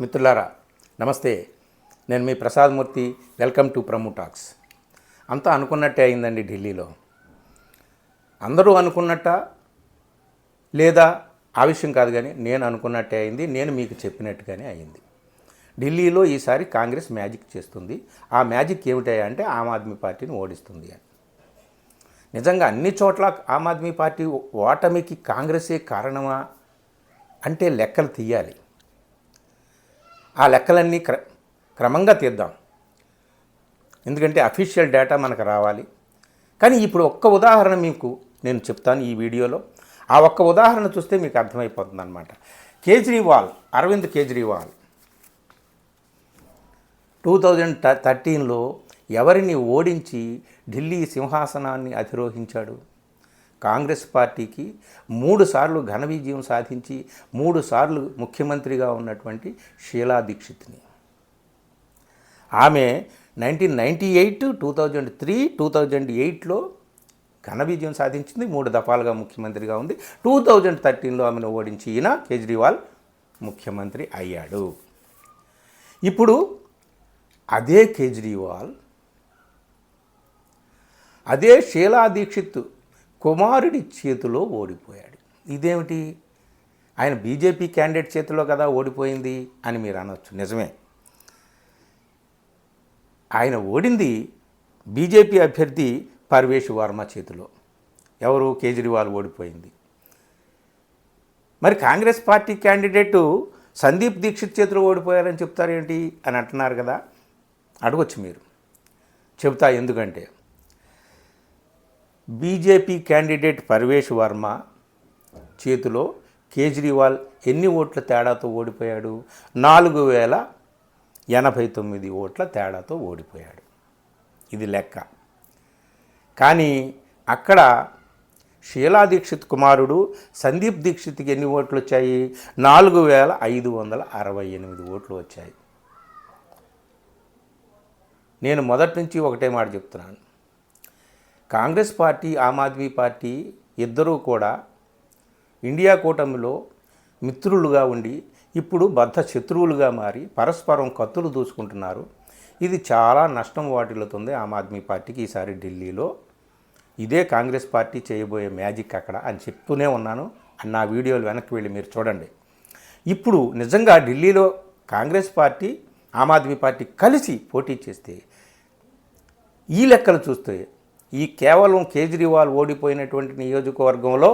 మిత్రులారా నమస్తే. నేను మీ Prasad Murthy. Welcome to Pramu talks. అంతా అనుకున్నట్టే అయిందండి ఢిల్లీలో. అందరూ అనుకున్నట్ట? లేదా? ఆ విషయం కాదు కానీ నేను అనుకున్నట్టే అయింది నేను మీకు చెప్పినట్టుగానే అయింది. ఢిల్లీలో ఈసారి కాంగ్రెస్ మ్యాజిక్ చేస్తుంది. ఆ మ్యాజిక్ ఏమిటాయి అంటే ఆమ్ ఆద్మీ పార్టీని ఓడిస్తుంది అని. నిజంగా అన్ని చోట్ల ఆమ్ ఆద్మీ పార్టీ ఓటమికి కాంగ్రెసే కారణమా? అంటే లెక్కలు తీయాలి. ఆ లెక్కలన్నీ క్ర క్రమంగా తీద్దాం. ఎందుకంటే అఫీషియల్ డేటా మనకు రావాలి. కానీ ఇప్పుడు ఒక్క ఉదాహరణ మీకు నేను చెప్తాను ఈ వీడియోలో. ఆ ఒక్క ఉదాహరణ చూస్తే మీకు అర్థమైపోతుంది అనమాట కేజ్రీవాల్ అరవింద్ కేజ్రీవాల్. టూ థౌజండ్ థర్టీన్లో ఎవరిని ఓడించి ఢిల్లీ సింహాసనాన్ని అధిరోహించాడు? కాంగ్రెస్ పార్టీకి మూడు సార్లు ఘన విజయం సాధించి మూడు సార్లు ముఖ్యమంత్రిగా ఉన్నటువంటి షీలా దీక్షిత్ని. ఆమె nineteen ninety eight two thousand three two thousand ఎయిట్లో ఘన విజయం సాధించింది మూడు దఫాలుగా ముఖ్యమంత్రిగా ఉంది. టూ థౌజండ్ థర్టీన్లో ఆమెను ఓడించి ఈయన కేజ్రీవాల్ ముఖ్యమంత్రి అయ్యాడు. ఇప్పుడు అదే కేజ్రీవాల్ అదే షీలా దీక్షిత్ కుమారుడి చేతిలో ఓడిపోయాడు. ఇదేమిటి? ఆయన బీజేపీ క్యాండిడేట్ చేతిలో కదా ఓడిపోయింది అని మీరు అనొచ్చు. నిజమే. ఆయన ఓడింది బీజేపీ అభ్యర్థి పర్వేష్ వర్మ చేతిలో. ఎవరు? కేజ్రీవాల్ ఓడిపోయింది. మరి కాంగ్రెస్ పార్టీ క్యాండిడేటు సందీప్ దీక్షిత్ చేతిలో ఓడిపోయారని చెప్తారేంటి అని అంటున్నారు కదా? అడగొచ్చు మీరు. చెబుతా ఎందుకంటే బీజేపీ క్యాండిడేట్ పర్వేష్ వర్మ చేతిలో కేజ్రీవాల్ ఎన్ని ఓట్ల తేడాతో ఓడిపోయాడు? నాలుగు వేల ఎనభై తొమ్మిది ఓట్ల తేడాతో ఓడిపోయాడు. ఇది లెక్క. కానీ అక్కడ షీలా దీక్షిత్ కుమారుడు సందీప్ దీక్షిత్కి ఎన్ని ఓట్లు వచ్చాయి? నాలుగు వేల ఐదు వందల అరవై ఎనిమిది ఓట్లు వచ్చాయి. నేను మొదటి నుంచి ఒకటే మాట చెప్తున్నాను. కాంగ్రెస్ పార్టీ ఆమ్ ఆద్మీ పార్టీ ఇద్దరూ కూడా ఇండియా కూటమిలో మిత్రులుగా ఉండి ఇప్పుడు బద్ధ శత్రువులుగా మారి పరస్పరం కత్తులు దూసుకుంటున్నారు. ఇది చాలా నష్టం వాటిల్లుతుంది ఆమ్ ఆద్మీ పార్టీకి ఈసారి ఢిల్లీలో. ఇదే కాంగ్రెస్ పార్టీ చేయబోయే మ్యాజిక్ అక్కడ అని చెప్తూనే ఉన్నాను. నా వీడియోలు వెనక్కి వెళ్ళి మీరు చూడండి. ఇప్పుడు నిజంగా ఢిల్లీలో కాంగ్రెస్ పార్టీ ఆమ్ ఆద్మీ పార్టీ కలిసి పోటీ చేస్తే ఈ లెక్కలు చూస్తే ఈ కేవలం కేజ్రీవాల్ ఓడిపోయినటువంటి నియోజకవర్గంలో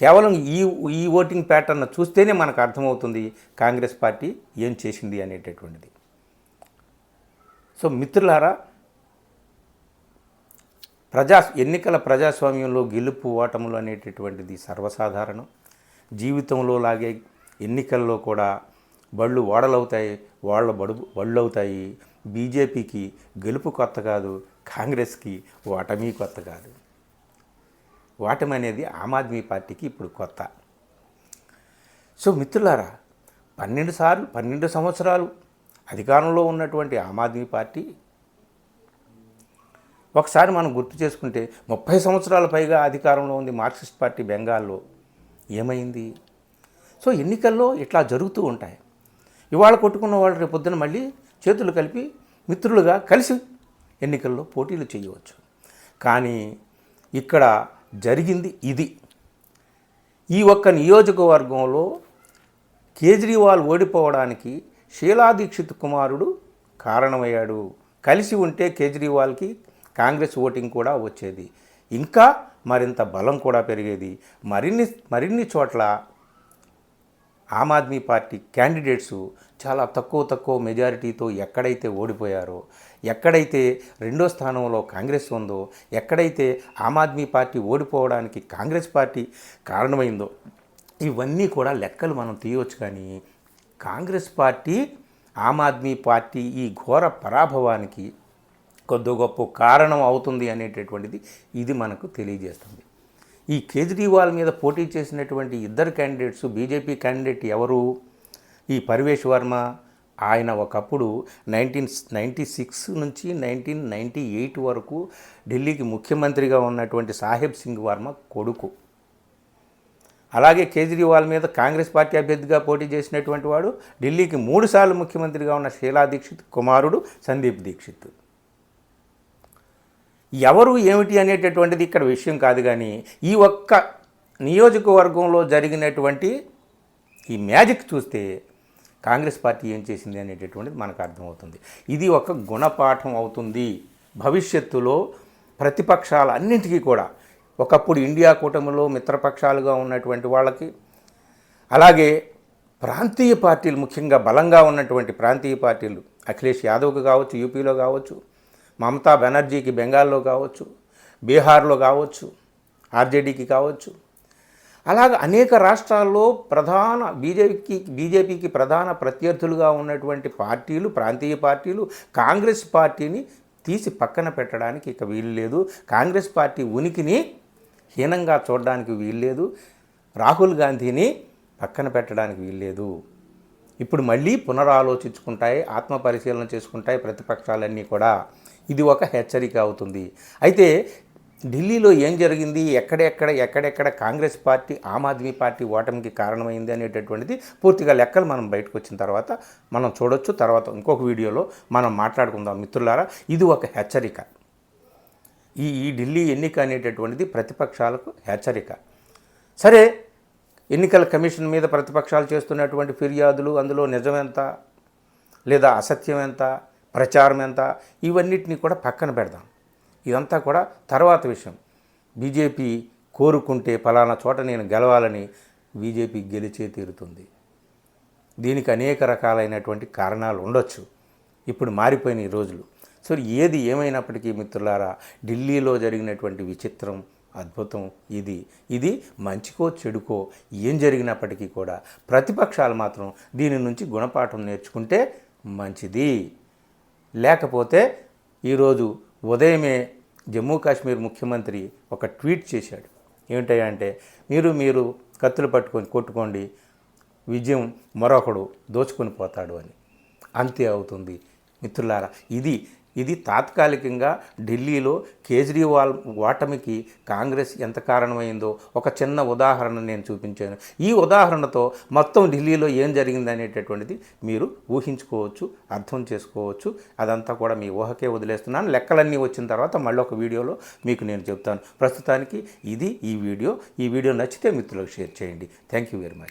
కేవలం ఈ ఈ ఓటింగ్ ప్యాటర్న్ చూస్తేనే మనకు అర్థమవుతుంది కాంగ్రెస్ పార్టీ ఏం చేసింది అనేటటువంటిది. సో మిత్రులారా ప్రజా ఎన్నికల ప్రజాస్వామ్యంలో గెలుపు ఓటములు అనేటటువంటిది సర్వసాధారణం. జీవితంలో లాగే ఎన్నికల్లో కూడా బళ్ళు ఓడలవుతాయి వాళ్ళ బడుగు బళ్ళవుతాయి. బీజేపీకి గెలుపు కొత్త కాదు కాంగ్రెస్కి ఓటమి కొత్త కాదు. ఓటమి అనేది ఆమ్ ఆద్మీ పార్టీకి ఇప్పుడు కొత్త. సో మిత్రులారా పన్నెండు సార్లు పన్నెండు సంవత్సరాలు అధికారంలో ఉన్నటువంటి ఆమ్ ఆద్మీ పార్టీ ఒకసారి మనం గుర్తు చేసుకుంటే ముప్పై సంవత్సరాల పైగా అధికారంలో ఉంది మార్క్సిస్ట్ పార్టీ బెంగాల్లో. ఏమైంది? సో ఎన్నికల్లో ఇట్లా జరుగుతూ ఉంటాయి. ఇవాళ కొట్టుకున్న వాళ్ళు రేపు పొద్దున మళ్ళీ చేతులు కలిపి మిత్రులుగా కలిసి ఎన్నికల్లో పోటీలు చేయవచ్చు. కానీ ఇక్కడ జరిగింది ఇది. ఈ ఒక్క నియోజకవర్గంలో కేజ్రీవాల్ ఓడిపోవడానికి షీలా దీక్షిత్ కుమారుడు కారణమయ్యాడు. కలిసి ఉంటే కేజ్రీవాల్కి కాంగ్రెస్ ఓటింగ్ కూడా వచ్చేది. ఇంకా మరింత బలం కూడా పెరిగేది. మరిన్ని మరిన్ని చోట్ల ఆమ్ ఆద్మీ పార్టీ క్యాండిడేట్స్ చాలా తక్కువ తక్కువ మెజారిటీతో ఎక్కడైతే ఓడిపోయారో ఎక్కడైతే రెండో స్థానంలో కాంగ్రెస్ ఉందో ఎక్కడైతే ఆమ్ ఆద్మీ పార్టీ ఓడిపోవడానికి కాంగ్రెస్ పార్టీ కారణమైందో ఇవన్నీ కూడా లెక్కలు మనం తీయవచ్చు కానీ కాంగ్రెస్ పార్టీ ఆమ్ ఆద్మీ పార్టీ ఈ ఘోర పరాభవానికి కొద్ది గొప్ప కారణం అవుతుంది అనేటటువంటిది ఇది మనకు తెలియజేస్తుంది. ఈ కేజ్రీవాల్ మీద పోటీ చేసినటువంటి ఇద్దరు క్యాండిడేట్స్ బీజేపీ క్యాండిడేట్ ఎవరు? ఈ పర్వేష్ వర్మ ఆయన ఒకప్పుడు నైన్టీన్ నైంటీ సిక్స్ నుంచి నైన్టీన్ నైంటీ ఎయిట్ వరకు ఢిల్లీకి ముఖ్యమంత్రిగా ఉన్నటువంటి సాహెబ్ సింగ్ వర్మ కొడుకు. అలాగే కేజ్రీవాల్ మీద కాంగ్రెస్ పార్టీ అభ్యర్థిగా పోటీ చేసినటువంటి వాడు ఢిల్లీకి మూడుసార్లు ముఖ్యమంత్రిగా ఉన్న షీలా దీక్షిత్ కుమారుడు సందీప్ దీక్షిత్. ఎవరు ఏమిటి అనేటటువంటిది ఇక్కడ విషయం కాదు కానీ ఈ ఒక్క నియోజకవర్గంలో జరిగినటువంటి ఈ మ్యాజిక్ చూస్తే కాంగ్రెస్ పార్టీ ఏం చేసింది అనేటటువంటిది మనకు అర్థమవుతుంది. ఇది ఒక గుణపాఠం అవుతుంది. భవిష్యత్తులో ప్రతిపక్షాల అన్నింటికీ కూడా ఒకప్పుడు ఇండియా కూటమిలో మిత్రపక్షాలుగా ఉన్నటువంటి వాళ్ళకి అలాగే ప్రాంతీయ పార్టీలు ముఖ్యంగా బలంగా ఉన్నటువంటి ప్రాంతీయ పార్టీలు అఖిలేష్ యాదవ్కి కావచ్చు యూపీలో కావచ్చు మమతా బెనర్జీకి బెంగాల్లో కావచ్చు బీహార్లో కావచ్చు ఆర్జేడీకి కావచ్చు. అలాగ అనేక రాష్ట్రాల్లో ప్రధాన బీజేపీకి బీజేపీకి ప్రధాన ప్రత్యర్థులుగా ఉన్నటువంటి పార్టీలు ప్రాంతీయ పార్టీలు కాంగ్రెస్ పార్టీని తీసి పక్కన పెట్టడానికి ఇక వీలు లేదు. కాంగ్రెస్ పార్టీ ఉనికిని హీనంగా చూడడానికి వీల్లేదు రాహుల్ గాంధీని పక్కన పెట్టడానికి వీల్లేదు ఇప్పుడు మళ్ళీ పునరాలోచించుకుంటాయి ఆత్మ పరిశీలన చేసుకుంటాయి ప్రతిపక్షాలన్నీ కూడా. ఇది ఒక హెచ్చరిక అవుతుంది. అయితే ఢిల్లీలో ఏం జరిగింది? ఎక్కడెక్కడ ఎక్కడెక్కడ కాంగ్రెస్ పార్టీ ఆమ్ ఆద్మీ పార్టీ ఓటమికి కారణమైంది అనేటటువంటిది పూర్తిగా లెక్కలు మనం బయటకు వచ్చిన తర్వాత మనం చూడొచ్చు. తర్వాత ఇంకొక వీడియోలో మనం మాట్లాడుకుందాం మిత్రులారా. ఇది ఒక హెచ్చరిక. ఈ ఈ ఢిల్లీ ఎన్నిక అనేటటువంటిది ప్రతిపక్షాలకు హెచ్చరిక. సరే ఎన్నికల కమిషన్ మీద ప్రతిపక్షాలు చేస్తున్నటువంటి ఫిర్యాదులు అందులో నిజమెంత లేదా అసత్యం ఎంత ప్రచారం ఎంత? ఇవన్నిటిని కూడా పక్కన పెడదాం. ఇదంతా కూడా తర్వాత విషయం. బీజేపీ కోరుకుంటే ఫలానా చోట నేను గెలవాలని బీజేపీ గెలిచే తీరుతుంది. దీనికి అనేక రకాలైనటువంటి కారణాలు ఉండొచ్చు. ఇప్పుడు మారిపోయిన ఈ రోజులు. సో ఏది ఏమైనప్పటికీ మిత్రులారా ఢిల్లీలో జరిగినటువంటి విచిత్రం అద్భుతం ఇది. ఇది మంచికో చెడుకో ఏం జరిగినప్పటికీ కూడా ప్రతిపక్షాలు మాత్రం దీని నుంచి గుణపాఠం నేర్చుకుంటే మంచిది. లేకపోతే ఈరోజు ఉదయమే జమ్మూ కాశ్మీర్ ముఖ్యమంత్రి ఒక ట్వీట్ చేశాడు. ఏమిటంటే మీరు మీరు కత్తులు పట్టుకొని కొట్టుకోండి విజయం మరొకడు దోచుకొని పోతాడు అని. అంతే అవుతుంది. మిత్రులారా ఇది ఇది తాత్కాలికంగా ఢిల్లీలో కేజ్రీవాల్ ఓటమికి కాంగ్రెస్ ఎంత కారణమైందో ఒక చిన్న ఉదాహరణ నేను చూపించాను. ఈ ఉదాహరణతో మొత్తం ఢిల్లీలో ఏం జరిగింది అనేటటువంటిది మీరు ఊహించుకోవచ్చు అర్థం చేసుకోవచ్చు. అదంతా కూడా మీ ఊహకే వదిలేస్తున్నాను. లెక్కలన్నీ వచ్చిన తర్వాత మళ్ళీ ఒక వీడియోలో మీకు నేను చెప్తాను. ప్రస్తుతానికి ఇది ఈ వీడియో. ఈ వీడియో నచ్చితే మిత్రులకు షేర్ చేయండి. Thank you very much